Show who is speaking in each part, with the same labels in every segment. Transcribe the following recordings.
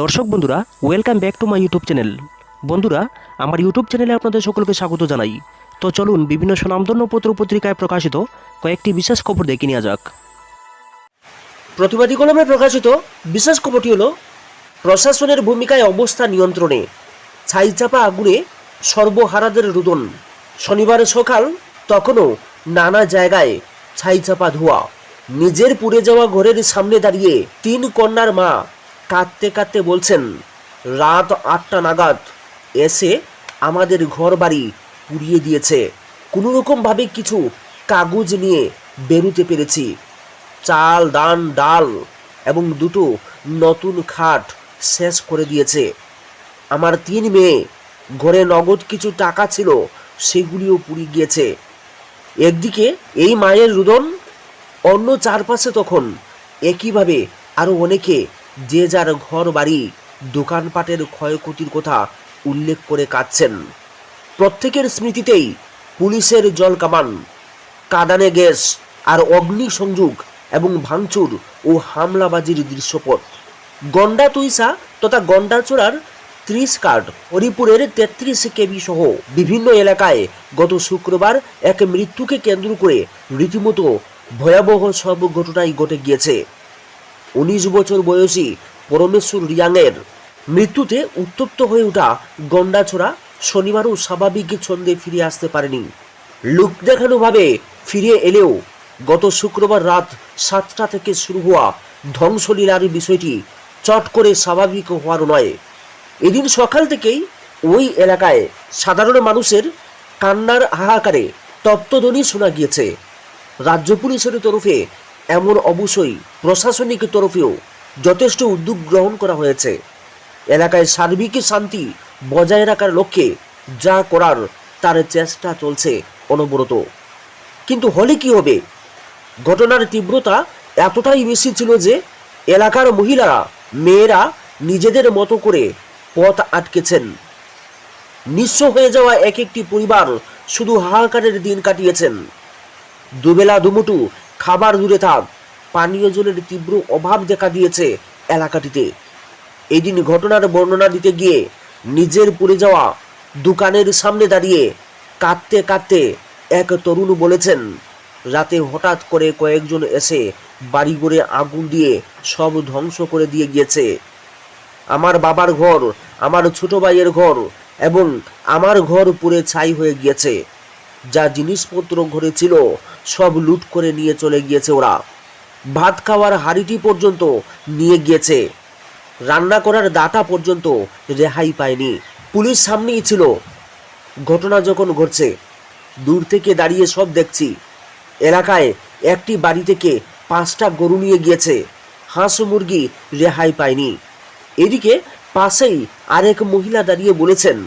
Speaker 1: দর্শক বন্ধুরা welcome back to my YouTube channel বন্ধুরা, আমার ইউটিউব চ্যানেলে আপনাদের সকলকে স্বাগত জানাই। তো চলুন বিভিন্ন সুনামধন্য পত্র পত্রিকায় প্রকাশিত কয়েকটি বিশেষ খবর দেখে নেওয়া যাক। প্রতিবাদী কলমে প্রকাশিত বিশেষ খবরটি হল, প্রশাসনের ভূমিকায় অবস্থা নিয়ন্ত্রণে, ছাইচাপা আগুনে সর্বহারাদের রুদন। শনিবার সকাল তখনও নানা জায়গায় ছাইচাপা ধোয়া। নিজের পুড়ে যাওয়া ঘরের সামনে দাঁড়িয়ে তিন কন্যার মা কাঁদতে কাঁদতে বলছেন, রাত আটটা নাগাদ এসে আমাদের ঘর বাড়ি পুড়িয়ে দিয়েছে। কোনো রকমভাবে কিছু কাগজ নিয়ে বেরোতে পেরেছি। চাল দান ডাল এবং দুটো নতুন খাট শেষ করে দিয়েছে। আমার তিন মেয়ে, ঘরে নগদ কিছু টাকা ছিল সেগুলিও পুড়ে গিয়েছে। একদিকে এই মায়ের রুদন, অন্য চারপাশে তখন একইভাবে আরও অনেকে যে যার ঘর বাড়ি দোকানপাটের ক্ষয়ক্ষতির কথা উল্লেখ করে কাঁদছেন। প্রত্যেকের স্মৃতিতেই পুলিশের জল কামান, কাদানে গ্যাস আর অগ্নি সংযোগ এবং ভাঙচুর ও হামলাবাজির দৃশ্যপট। গন্ডা তুইসা তথা গন্ডাচূড়ার ত্রিশ কার্ড হরিপুরের তেত্রিশ কেবি সহ বিভিন্ন এলাকায় গত শুক্রবার এক মৃত্যুকে কেন্দ্র করে রীতিমতো ভয়াবহ সব ঘটনাই ঘটে গিয়েছে। উনিশ বছর বয়সী পরমেশ্বর রিয়াংয়ের মৃত্যুতে উত্তপ্ত হয়ে ওঠা গন্ডাছড়া শনিবারও স্বাভাবিক ছন্দে ফিরে আসতে পারেনি। লোক দেখানোভাবে ফিরে এলেও গত শুক্রবার রাত সাতটা থেকে শুরু হওয়া ধ্বংসলীলার বিষয়টি চট করে স্বাভাবিক হওয়ার নয়। এদিন সকাল থেকেই ওই এলাকায় সাধারণ মানুষের কান্নার হাহাকারে তপ্তধ্বনি শোনা গিয়েছে। রাজ্য পুলিশের তরফে এমন অবশ্যই প্রশাসনিক তরফেও যথেষ্ট উদ্যোগ গ্রহণ করা হয়েছে। এলাকায় সার্বিক শান্তি বজায় রাখার লক্ষ্যে যা করার, তার চেষ্টা চলছে অনবরত। কিন্তু হলে কি হবে? ঘটনার তীব্রতা এতটাই বেশি ছিল যে এলাকার মহিলারা, মেয়েরা নিজেদের মতো করে পথ আটকেছেন। নিঃস্ব হয়ে যাওয়া এক একটি পরিবার শুধু হাহাকারের দিন কাটিয়েছেন। দুবেলা দুমুটু খাবার দূরে থাক। পানীয় জলের তীব্র অভাব দেখা দিয়েছে এলাকাটিতে। এদিন ঘটনার বর্ণনা দিতে গিয়ে নিজের পুড়ে যাওয়া দোকানের সামনে দাঁড়িয়ে কাঁদতে কাঁদতে এক তরুণ বলেছেন, রাতে হঠাৎ করে কয়েকজন এসে বাড়ি করে আগুন দিয়ে সব ধ্বংস করে দিয়ে গিয়েছে। আমার বাবার ঘর, আমার ছোট ভাইয়ের ঘর এবং আমার ঘর পুড়ে ছাই হয়ে গিয়েছে। যা জিনিসপত্র ঘরে ছিল সব লুট করে নিয়ে চলে গিয়েছে ওরা। ভাত খাওয়ার হাড়িটি পর্যন্ত নিয়ে গিয়েছে। রান্না করার দাটা পর্যন্ত রেহাই পায়নি। পুলিশ সামনেই ছিল। ঘটনা যখন ঘটছে, দূর থেকে দাঁড়িয়ে সব দেখছি। এলাকায় একটি বাড়ি থেকে পাঁচটা গরু নিয়ে গিয়েছে। হাঁস মুরগি রেহাই পায়নি। এদিকে পাশেই আরেক মহিলা দাঁড়িয়ে বলেছেন,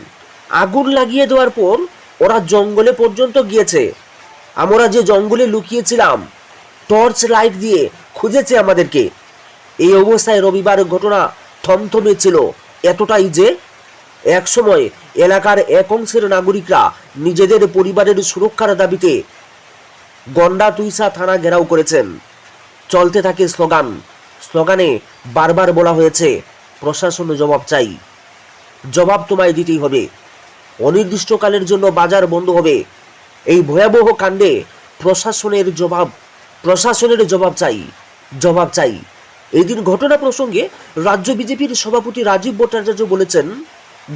Speaker 1: আগুন লাগিয়ে দেওয়ার পর ওরা জঙ্গলে পর্যন্ত গিয়েছে। আমরা যে জঙ্গলে লুকিয়েছিলাম, টর্চ লাইট দিয়ে খুঁজেছে আমাদেরকে। এই অবস্থায় রবিবার ঘটনা থমথমে ছিল এতটাই যে একসময় এলাকার এক অংশের নাগরিকরা নিজেদের পরিবারের সুরক্ষার দাবিতে গন্ডা তুইসা থানা ঘেরাও করেছেন। চলতে থাকে স্লোগান। স্লোগানে বারবার বলা হয়েছে, প্রশাসন জবাব চাই। জবাব তোমায় দিতেই হবে। অনির্দিষ্টকালের জন্য বাজার বন্ধ হবে। এই ভয়াবহ কাণ্ডে প্রশাসনের জবাব প্রশাসনের জবাব চাই জবাব চাই। এই দিন ঘটনা প্রসঙ্গে রাজ্য বিজেপির সভাপতি রাজীব ভট্টাচার্য বলেছেন,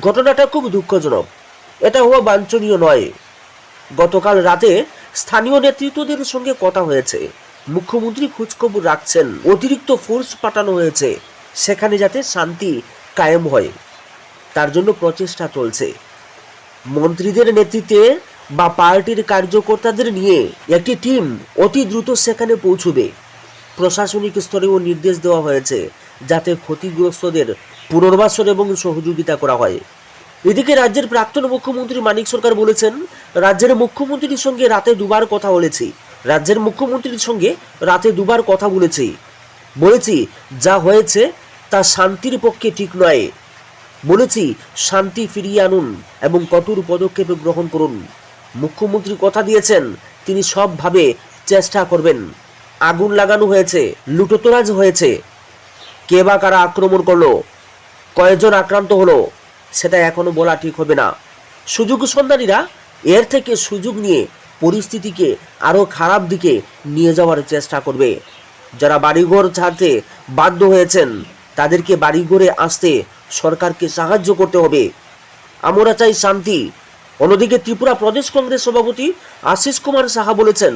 Speaker 1: ঘটনাটা খুব দুঃখজনক। এটা হওয়া বাঞ্ছনীয় নয়। গতকাল রাতে স্থানীয় নেতৃত্বদের সঙ্গে কথা হয়েছে। মুখ্যমন্ত্রী খোঁজখবর রাখছেন। অতিরিক্ত ফোর্স পাঠানো হয়েছে। সেখানে যাতে শান্তি কায়েম হয়। তার জন্য প্রচেষ্টা চলছে। মন্ত্রীদের নেতৃত্বে বা পার্টির কার্যকর্তাদের নিয়ে একটি টিম অতি দ্রুত সেখানে পৌঁছবে। প্রশাসনিক স্তরেও নির্দেশ দেওয়া হয়েছে যাতে ক্ষতিগ্রস্তদের পুনর্বাসন এবং সহযোগিতা করা হয়। এদিকে রাজ্যের প্রাক্তন মুখ্যমন্ত্রী মানিক সরকার বলেছেন, রাজ্যের মুখ্যমন্ত্রীর সঙ্গে রাতে দুবার কথা বলেছি। রাজ্যের মুখ্যমন্ত্রীর সঙ্গে রাতে দুবার কথা বলেছি। বলেছি, যা হয়েছে তা শান্তির পক্ষে ঠিক নয়। বলেছি, শান্তি ফিরিয়ে আনুন এবং কঠোর পদক্ষেপ গ্রহণ করুন। মুখ্যমন্ত্রী কথা দিয়েছেন, তিনি সবভাবে চেষ্টা করবেন। আগুন লাগানো হয়েছে, লুটোতরাজ হয়েছে। কে বা কারা আক্রমণ করল? কয়েকজন আক্রান্ত হলো, সেটা এখনও বলা ঠিক হবে না। সুযোগ সন্ধানীরা এর থেকে সুযোগ নিয়ে পরিস্থিতিকে আরও খারাপ দিকে নিয়ে যাওয়ার চেষ্টা করবে। যারা বাড়িঘর ছাড়তে বাধ্য হয়েছেন তাদেরকে বাড়ি বাড়িঘরে আসতে সরকারকে সাহায্য করতে হবে। আমরা চাই শান্তি। অন্যদিকে ত্রিপুরা প্রদেশ কংগ্রেস সভাপতি আশিস কুমার সাহা বলেছেন,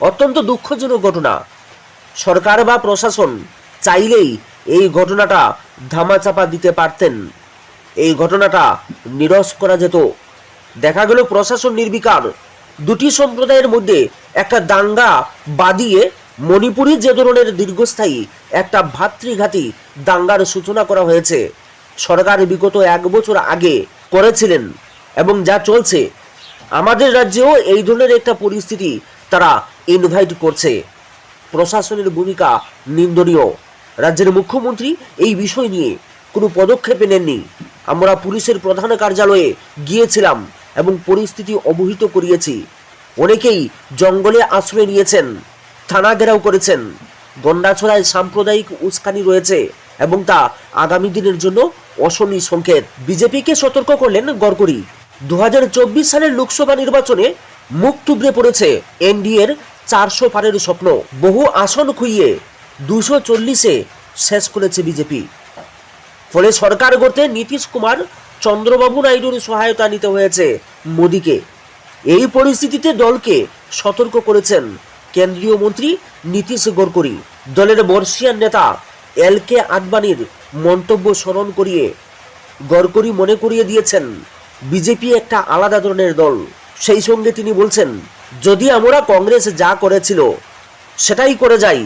Speaker 1: অত্যন্ত দুঃখজনক ঘটনা। সরকার বা প্রশাসন চাইলেই এই ঘটনাটা ধামাচাপা দিতে পারতেন। এই ঘটনাটা নিরস করা যেত। দেখা গেল প্রশাসন নির্বিকার। দুটি সম্প্রদায়ের মধ্যে একটা দাঙ্গা বাদিয়ে মণিপুরে যে ধরনের দীর্ঘস্থায়ী একটা ভাতৃঘাতী দাঙ্গার সূচনা করা হয়েছে, সরকার বিগত এক বছর আগে করেছিলেন এবং যা চলছে, আমাদের রাজ্যেও এই ধরনের একটা পরিস্থিতি তারা ইনভাইট করছে। প্রশাসনের ভূমিকা নিন্দনীয়। রাজ্যের মুখ্যমন্ত্রী এই বিষয় নিয়ে কোনো পদক্ষেপ নেননি। আমরা পুলিশের প্রধান কার্যালয়ে গিয়েছিলাম এবং পরিস্থিতি অবহিত করিয়েছি। অনেকেই জঙ্গলে আশ্রয় নিয়েছেন। থানা ঘেরাও করেছেন। গন্ডাছড়ায় সাম্প্রদায়িক উস্কানি রয়েছে এবং তা আগামী দিনের জন্য অশনি সংকেত। বিজেপিকে সতর্ক করলেন গড়করি দু হাজার চব্বিশ সালের লোকসভা নির্বাচনে মুখ টুবড়ে পড়েছে এনডিএর চারশো পারের স্বপ্ন। বহু আসন খুইয়ে দুশো চল্লিশে শেষ করেছে বিজেপি। ফলে সরকার গড়তে নীতিশ কুমার, চন্দ্রবাবু নাইডুর সহায়তা নিতে হয়েছে মোদীকে। এই পরিস্থিতিতে দলকে সতর্ক করেছেন কেন্দ্রীয় মন্ত্রী নীতিশ গডকরি। দলের বর্ষিয়ান নেতা এল কে আদবানির মন্তব্য স্মরণ করিয়ে গডকরি মনে করিয়ে দিয়েছেন, বিজেপি একটা আলাদা ধরনের দল। সেই সঙ্গে তিনি বলছেন, যদি আমরা কংগ্রেস যা করেছিল সেটাই করে যাই,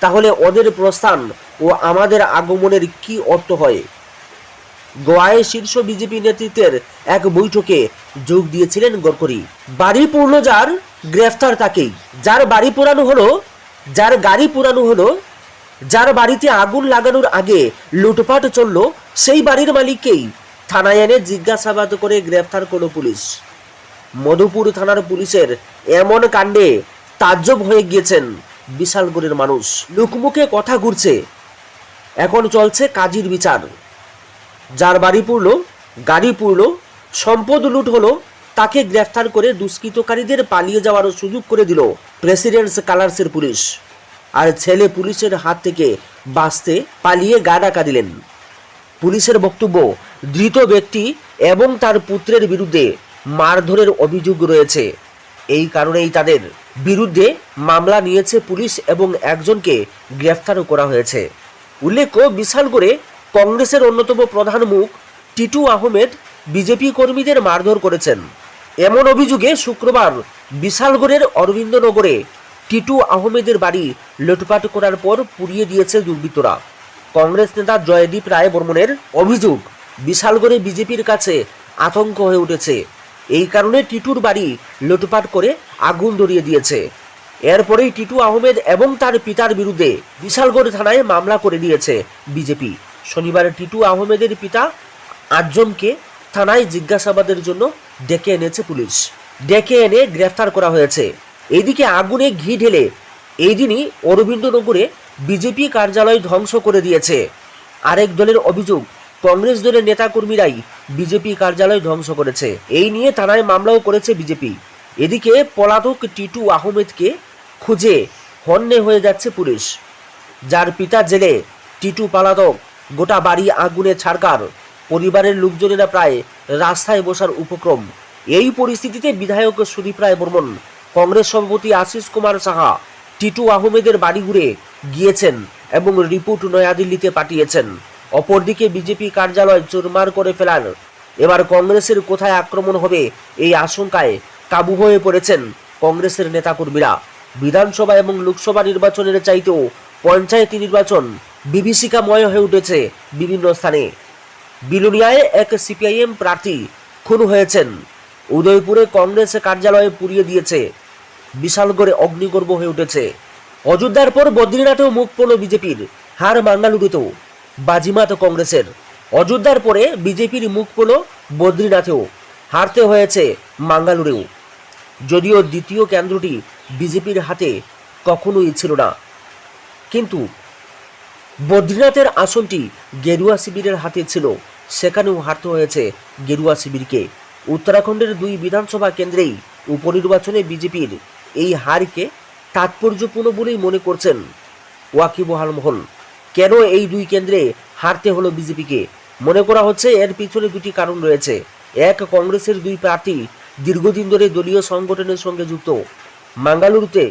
Speaker 1: তাহলে ওদের প্রস্থান ও আমাদের আগমনের কি অর্থ হয়? গোয়ায় শীর্ষ বিজেপি নেতৃত্বের এক বৈঠকে যোগ দিয়েছিলেন গডকরি। বাড়ি পূর্ণ যার, গ্রেফতার তাকেই। যার বাড়ি পোড়ানো হলো, যার গাড়ি পোড়ানো হলো, যার বাড়িতে আগুন লাগানোর আগে লুটপাট চলল, সেই বাড়ির মালিককেই থানায় এনে জিজ্ঞাসাবাদ করে গ্রেফতার করল পুলিশ। মধুপুর থানার পুলিশের এমন কাণ্ডে তাজ্জব হয়ে গিয়েছেন বিশালগড়ের মানুষ। লুকমুখে কথা ঘুরছে। এখন চলছে কাজীর বিচার। যার বাড়ি পুড়ল, গাড়ি পুড়ল, সম্পদ লুট হলো, তাকে গ্রেফতার করে দুষ্কৃতকারীদের পালিয়ে যাওয়ার সুযোগ করে দিল প্রেসিডেন্টস কালার্সের পুলিশ। আর ছেলে পুলিশের হাত থেকে বাঁচতে পালিয়ে গা ডাকা দিলেন। পুলিশের বক্তব্য, ধৃত ব্যক্তি এবং তার পুত্রের বিরুদ্ধে মারধরের অভিযোগ রয়েছে। এই কারণেই তাদের বিরুদ্ধে মামলা নিয়েছে পুলিশ এবং একজনকে গ্রেফতারও করা হয়েছে। উল্লেখ্য বিশালগড়ে কংগ্রেসের অন্যতম প্রধান মুখ টিটু আহমেদ বিজেপি কর্মীদের মারধর করেছেন। এমন অভিযোগে শুক্রবার বিশালগড়ের অরবিন্দনগরে টিটু আহমেদের বাড়ি লুটপাট করার পর পুড়িয়ে দিয়েছে দুর্বৃত্তরা। কংগ্রেস নেতা জয়দীপ রায় বর্মনের অভিযোগ বিশালগড়ে বিজেপির কাছে আতঙ্ক হয়ে উঠেছে। এই কারণে টিটুর বাড়ি লুটপাট করে আগুন ধরিয়ে দিয়েছে। এরপরেই টিটু আহমেদ এবং তার পিতার বিরুদ্ধে বিশালগড় থানায় মামলা করে দিয়েছে বিজেপি। শনিবার টিটু আহমেদের পিতা আটজনকে থানায় জিজ্ঞাসাবাদের জন্য ডেকে এনেছে পুলিশ। ডেকে এনে গ্রেফতার করা হয়েছে। এদিকে আগুনে ঘি ঢেলে এই দিনই অরবিন্দনগরে বিজেপি কার্যালয় ধ্বংস করে দিয়েছে। আরেক দলের অভিযোগ, কংগ্রেস দলের নেতাকর্মীরাই বিজেপি কার্যালয় ধ্বংস করেছে। এই নিয়ে থানায় মামলাও করেছে বিজেপি। এদিকে পলাতক টিটু আহমেদকে খুঁজে হন্যে হয়ে যাচ্ছে পুলিশ। যার পিতা জেলে টিটু পালাতক। গোটা বাড়ি আগুনে ছাড়কার পরিবারের লোকজনেরা প্রায় রাস্তায় বসার উপক্রম। এই পরিস্থিতিতে বিধায়ক সুদীপ রায় বর্মন, কংগ্রেস সভাপতি আশিস কুমার সাহা, টিটু আহমেদের বাড়ি ঘুরে গিয়েছেন এবং রিপোর্ট নয়াদিল্লিতে পাঠিয়েছেন। অপরদিকে বিজেপি কার্যালয় চুরমার করে ফেলার। এবার কংগ্রেসের কোথায় আক্রমণ হবে এই আশঙ্কায় কাবু হয়ে পড়েছেন কংগ্রেসের নেতাকর্মীরা। বিধানসভা এবং লোকসভা নির্বাচনের চাইতেও পঞ্চায়েত নির্বাচন বিভীষিকাময় হয়ে উঠেছে বিভিন্ন স্থানে। বিলুনিয়ায় এক সিপিআইএম প্রার্থী খুন হয়েছেন। উদয়পুরে কংগ্রেস কার্যালয়ে পুড়িয়ে দিয়েছে। বিশালগড়ে অগ্নিগর্ভ হয়ে উঠেছে। অযোধ্যার পর বদ্রীনাথেও মুখ পড়ল বিজেপির। হার মাঙ্গালুরুতেও। বাজিমাত কংগ্রেসের। অযোধ্যার পরে বিজেপির মুখ পড়ল বদ্রীনাথেও। হারতে হয়েছে মাঙ্গালুরেও। যদিও দ্বিতীয় কেন্দ্রটি বিজেপির হাতে কখনোই ছিল না। কিন্তু বদ্রীনাথের আসনটি গেরুয়া শিবিরের হাতে ছিল। সেখানেও হারতে হয়েছে গেরুয়া শিবিরকে। উত্তরাখণ্ডের দুই বিধানসভা কেন্দ্রেই উপনির্বাচনে বিজেপির এই হারকে তাৎপর্যপূর্ণ বলেই মনে করছেন ওয়াকিবহাল মহল। কেন এই দুই কেন্দ্রে হারতে হলো বিজেপিকে? মনে করা হচ্ছে এর পিছনে দুটি কারণ রয়েছে। এক, কংগ্রেসের দুই প্রার্থী দীর্ঘদিন ধরে দলীয় সংগঠনের সঙ্গে যুক্ত। মাঙ্গালুরুতে